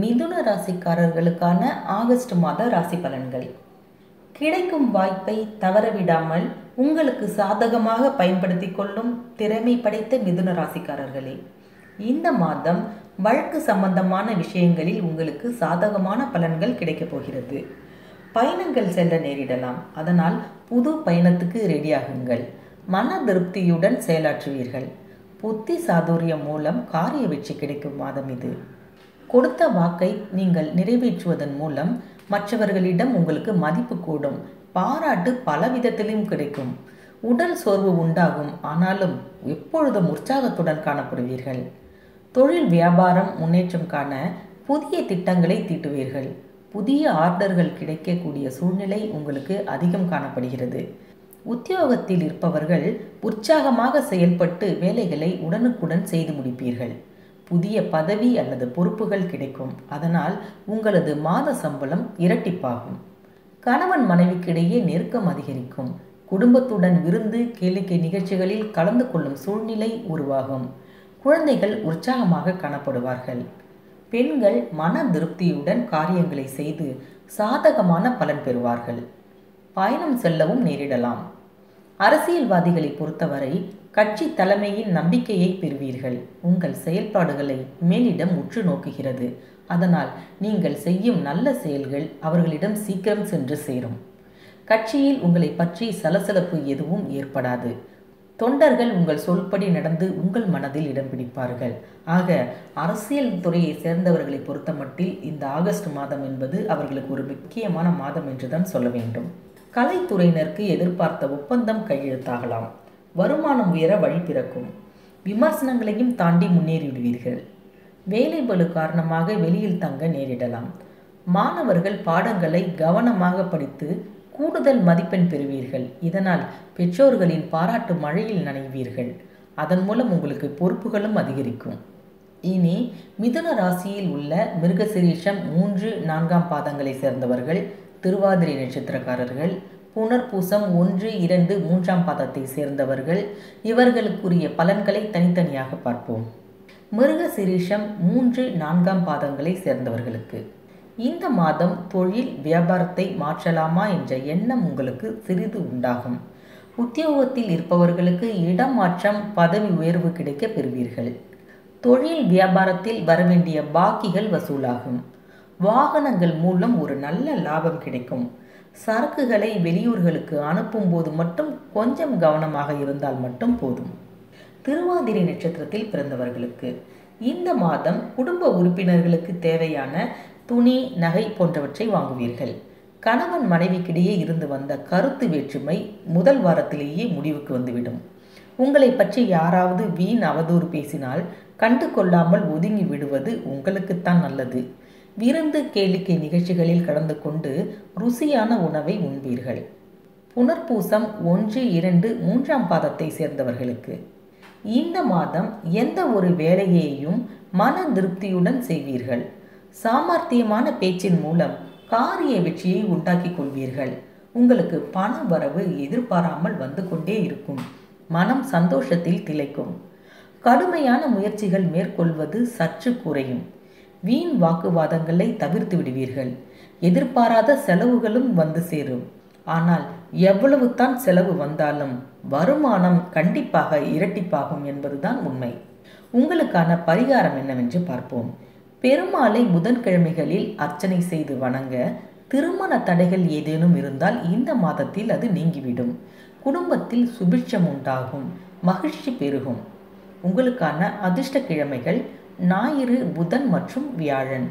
மிதுன ராசிக்காரர்களுக்கான ஆகஸ்ட் மாத ராசி பலன்கள். கிடைக்கும் வாய்ப்பை தவறவிடாமல் உங்களுக்கு சாதகமாக பயன்படுத்தி கொள்ளும் திறமை படைத்த மிதுன ராசிக்காரர்களே இந்த மாதம் வழக்கு சம்பந்தமான விஷயங்களில் உங்களுக்கு சாதகமான பலன்கள் கிடைக்கப் போகிறது. பயணங்கள் செல்ல நேரிடலாம். அதனால் புது பயணத்துக்கு ரெடியாகுங்கள். மன திருப்தியுடன் செயலாற்றுவீர்கள். புத்தி சாதுரியம் மூலம் காரிய வெற்றி கிடைக்கும் மாதம் இது. கொடுத்த வாக்கை நீங்கள் நிறைவேற்றுவதன் மூலம் மற்றவர்களிடம் உங்களுக்கு மதிப்பு கூடும். பாராட்டு பல விதத்திலும் கிடைக்கும். உடல் சோர்வு உண்டாகும். ஆனாலும் எப்பொழுதும் உற்சாகத்துடன் காணப்படுவீர்கள். தொழில் வியாபாரம் முன்னேற்றம் காண புதிய திட்டங்களை தீட்டுவீர்கள். புதிய ஆர்டர்கள் கிடைக்கக்கூடிய சூழ்நிலை உங்களுக்கு அதிகம் காணப்படுகிறது. உத்தியோகத்தில் இருப்பவர்கள் உற்சாகமாக செயல்பட்டு வேலைகளை உடனுக்குடன் செய்து முடிப்பீர்கள். புதிய பதவி அல்லது பொறுப்புகள் கிடைக்கும். அதனால் உங்களது மாத சம்பளம் இரட்டிப்பாகும். கணவன் மனைவிக்கிடையே நெருக்கம் அதிகரிக்கும். குடும்பத்துடன் விருந்து கேளிக்கை நிகழ்ச்சிகளில் கலந்து கொள்ளும் சூழ்நிலை உருவாகும். குழந்தைகள் உற்சாகமாக காணப்படுவார்கள். பெண்கள் மன திருப்தியுடன் காரியங்களை செய்து சாதகமான பலன் பெறுவார்கள். பயணம் செல்லவும் நேரிடலாம். அரசியல்வாதிகளை பொறுத்தவரை கட்சி தலைமையின் நம்பிக்கையை பெறுவீர்கள். உங்கள் செயல்பாடுகளை மேலிடம் உற்று நோக்குகிறது. அதனால் நீங்கள் செய்யும் நல்ல செயல்கள் அவர்களிடம் சீக்கிரம் சென்று சேரும். கட்சியில் உங்களை பற்றி சலசலப்பு எதுவும் ஏற்படாது. தொண்டர்கள் உங்கள் சொல்படி நடந்து உங்கள் மனதில் இடம் பிடிப்பார்கள். ஆக அரசியல் துறையை சேர்ந்தவர்களை பொறுத்தமட்டில் இந்த ஆகஸ்ட் மாதம் என்பது அவர்களுக்கு ஒரு முக்கியமான மாதம் என்றுதான் சொல்ல வேண்டும். கலைத்துறையினருக்கு எதிர்பார்த்த ஒப்பந்தம் கையெழுத்தாகலாம். வருமானம் உயர வழி பிறக்கும். விமர்சனங்களையும் தாண்டி முன்னேறிவிடுவீர்கள். வேலை பலு காரணமாக வெளியில் தங்க நேரிடலாம். மாணவர்கள் பாடங்களை கவனமாக படித்து கூடுதல் மதிப்பெண் பெறுவீர்கள். இதனால் பெற்றோர்களின் பாராட்டு மழையில் நனைவீர்கள். அதன் மூலம் உங்களுக்கு பொறுப்புகளும் அதிகரிக்கும். இனி மிதுன ராசியில் உள்ள மிருகசிரீஷம் மூன்று நான்காம் பாதங்களை சேர்ந்தவர்கள் திருவாதிரை நட்சத்திரக்காரர்கள் புனர்பூசம் ஒன்று இரண்டு மூன்றாம் பாதத்தை சேர்ந்தவர்கள். இவர்களுக்குரிய பலன்களை தனித்தனியாக பார்ப்போம். மிருக சிரீஷம் மூன்று நான்காம் பாதங்களை சேர்ந்தவர்களுக்கு. இந்த மாதம் தொழில் வியாபாரத்தை மாற்றலாமா என்ற எண்ணம் உங்களுக்கு சிறிது உண்டாகும். உத்தியோகத்தில் இருப்பவர்களுக்கு இடம் மாற்றம் பதவி உயர்வு கிடைக்க பெறுவீர்கள். தொழில் வியாபாரத்தில் வரவேண்டிய பாக்கிகள் வசூலாகும். வாகனங்கள் மூலம் ஒரு நல்ல லாபம் கிடைக்கும். சரக்குகளை வெளியூர்களுக்கு அனுப்பும்போது மட்டும் கொஞ்சம் கவனமாக இருந்தால் மட்டும் போதும். திருவாதிரை நட்சத்திரத்தில் பிறந்தவர்களுக்கு இந்த மாதம் குடும்ப உறுப்பினர்களுக்கு தேவையான துணி நகை போன்றவற்றை வாங்குவீர்கள். கணவன் மனைவிக்கிடையே இருந்து வந்த கருத்து வேற்றுமை முதல் வாரத்திலேயே முடிவுக்கு வந்துவிடும். உங்களை பற்றி யாராவது வீண் அவதூறு பேசினால் கண்டு கொள்ளாமல் ஒதுங்கி விடுவது உங்களுக்குத்தான் நல்லது. விருந்து கேளிக்கை நிகழ்ச்சிகளில் கலந்து கொண்டு ருசியான உணவை உண்பீர்கள். புனர்பூசம் ஒன்று இரண்டு மூன்றாம் பாதத்தை சேர்ந்தவர்களுக்கு. இந்த மாதம் எந்த ஒரு வேலையையும் மன திருப்தியுடன் செய்வீர்கள். சாமர்த்தியமான பேச்சின் மூலம் காரிய வெற்றியை உண்டாக்கி கொள்வீர்கள். உங்களுக்கு பண வரவு எதிர்பாராமல் வந்து கொண்டே இருக்கும். மனம் சந்தோஷத்தில் திளைக்கும். கடுமையான முயற்சிகள் மேற்கொள்வது சற்று குறையும். வீண் வாக்குவாதங்களை தவிர்த்து விடுவீர்கள். எதிர்பாராத செலவுகளும் வந்து சேரும். ஆனால் எவ்வளவு தான் செலவு வந்தாலும் வருமானம் கண்டிப்பாக இரட்டிப்பாகும் என்பதுதான் உண்மை. உங்களுக்கான பரிகாரம் என்னவென்று பார்ப்போம். பெருமாளை புதன்கிழமைகளில் அர்ச்சனை செய்து வணங்க திருமண தடைகள் ஏதேனும் இருந்தால் இந்த மாதத்தில் அது நீங்கிவிடும். குடும்பத்தில் சுபிட்சம் உண்டாகும். மகிழ்ச்சி பெருகும். உங்களுக்கான அதிர்ஷ்ட கிழமைகள் ஞாயிறு புதன் மற்றும் வியாழன்.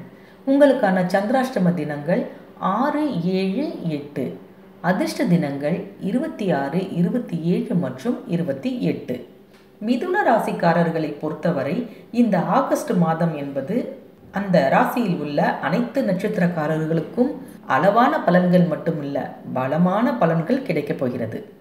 உங்களுக்கான சந்திராஷ்டம தினங்கள் ஆறு ஏழு எட்டு. அதிர்ஷ்ட தினங்கள் இருபத்தி ஆறு இருபத்தி ஏழு மற்றும் இருபத்தி எட்டு. மிதுன ராசிக்காரர்களை பொறுத்தவரை இந்த ஆகஸ்ட் மாதம் என்பது அந்த ராசியில் உள்ள அனைத்து நட்சத்திரக்காரர்களுக்கும் அளவான பலன்கள் மட்டுமில்ல பலமான பலன்கள் கிடைக்கப் போகிறது.